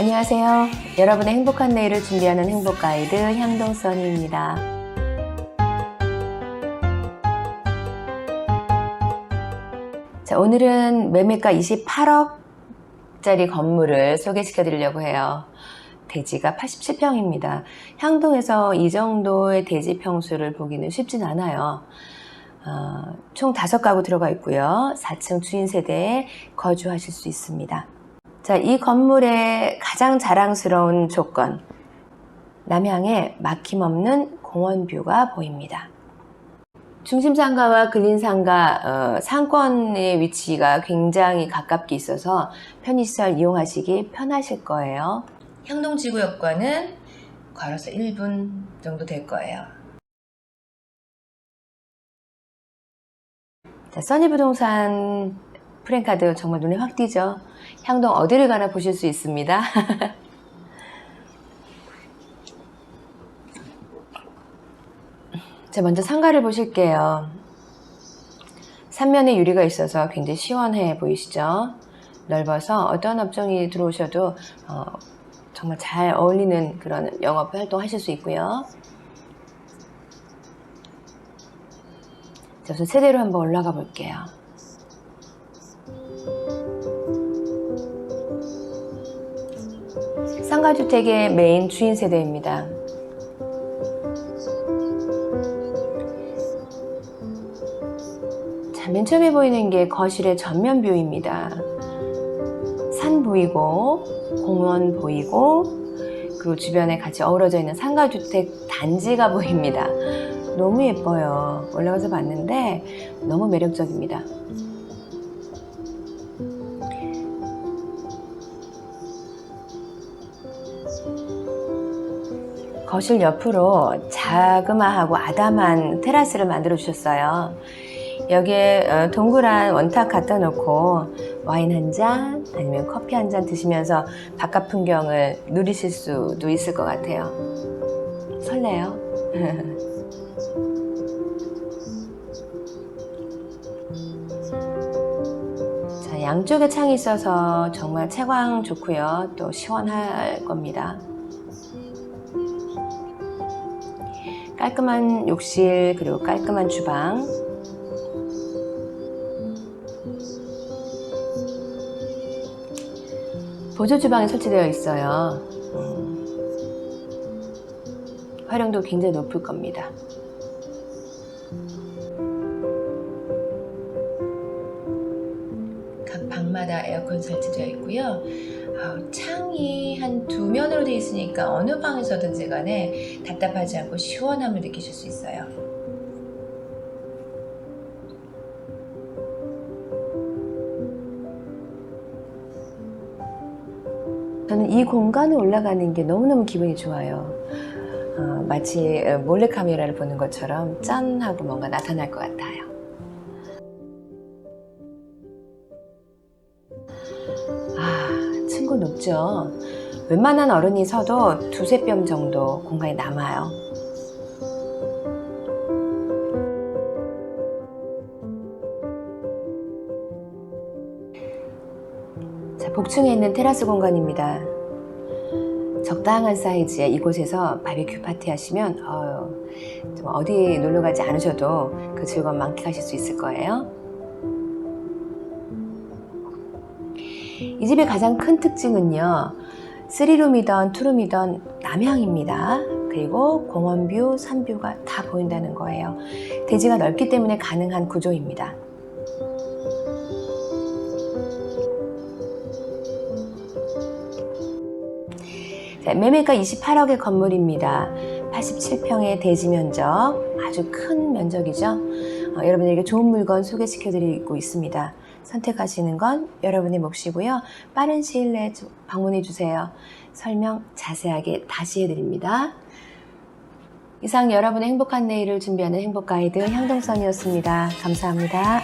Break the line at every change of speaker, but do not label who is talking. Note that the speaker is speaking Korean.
안녕하세요. 여러분의 행복한 내일을 준비하는 행복 가이드 향동선입니다. 자, 오늘은 매매가 28억짜리 건물을 소개시켜 드리려고 해요. 대지가 87평입니다. 향동에서 이 정도의 대지 평수를 보기는 쉽진 않아요. 어, 총 5가구 들어가 있고요. 4층 주인 세대에 거주하실 수 있습니다. 자, 이 건물의 가장 자랑스러운 조건. 남향에 막힘없는 공원 뷰가 보입니다. 중심상가와 근린상가 어, 상권의 위치가 굉장히 가깝게 있어서 편의시설 이용하시기 편하실 거예요. 향동지구역과는 걸어서 1분 정도 될 거예요. 자, 써니부동산 프랜카드 정말 눈에 확 띄죠? 향동 어디를 가나 보실 수 있습니다. 자, 먼저 상가를 보실게요. 삼면에 유리가 있어서 굉장히 시원해 보이시죠? 넓어서 어떤 업종이 들어오셔도 어, 정말 잘 어울리는 그런 영업 활동 하실 수 있고요. 자, 우선 세대로 한번 올라가 볼게요. 상가주택의 메인 주인 세대입니다. 자, 맨 처음에 보이는 게 거실의 전면 뷰입니다. 산 보이고, 공원 보이고, 그리고 주변에 같이 어우러져 있는 상가주택 단지가 보입니다. 너무 예뻐요. 올라가서 봤는데 너무 매력적입니다. 거실 옆으로 자그마하고 아담한 테라스를 만들어 주셨어요. 여기에 어, 동그란 원탁 갖다 놓고 와인 한 잔 아니면 커피 한 잔 드시면서 바깥 풍경을 누리실 수도 있을 것 같아요. 설레요. 양쪽에 창이 있어서 정말 채광 좋고요. 또 시원할 겁니다. 깔끔한 욕실 그리고 깔끔한 주방 보조 주방이 설치되어 있어요. 음, 활용도 굉장히 높을 겁니다. 각 방마다 에어컨 설치되어 있고요. 아우, 창이 한 두 면으로 되어 있으니까 어느 방에서든지 간에 답답하지 않고 시원함을 느끼실 수 있어요. 저는 이 공간에 올라가는 게 너무너무 기분이 좋아요. 어, 마치 어, 몰래카메라를 보는 것처럼 짠 하고 뭔가 나타날 것 같아요. 아, 층고 높죠? 웬만한 어른이 서도 두세 뼘 정도 공간이 남아요. 자, 복층에 있는 테라스 공간입니다. 적당한 사이즈의 이곳에서 바비큐 파티 하시면 어, 좀 어디 놀러 가지 않으셔도 그 즐거움 만끽하실 수 있을 거예요. 이 집의 가장 큰 특징은요. 3룸이던 2룸이던 남향입니다. 그리고 공원뷰, 산뷰가 다 보인다는 거예요. 대지가 넓기 때문에 가능한 구조입니다. 자, 매매가 28억의 건물입니다. 87평의 대지 면적, 아주 큰 면적이죠. 어, 여러분에게 좋은 물건 소개시켜 드리고 있습니다. 선택하시는 건 여러분의 몫이고요. 빠른 시일 내에 방문해 주세요. 설명 자세하게 다시 해드립니다. 이상 여러분의 행복한 내일을 준비하는 행복 가이드 향동선이었습니다. 감사합니다.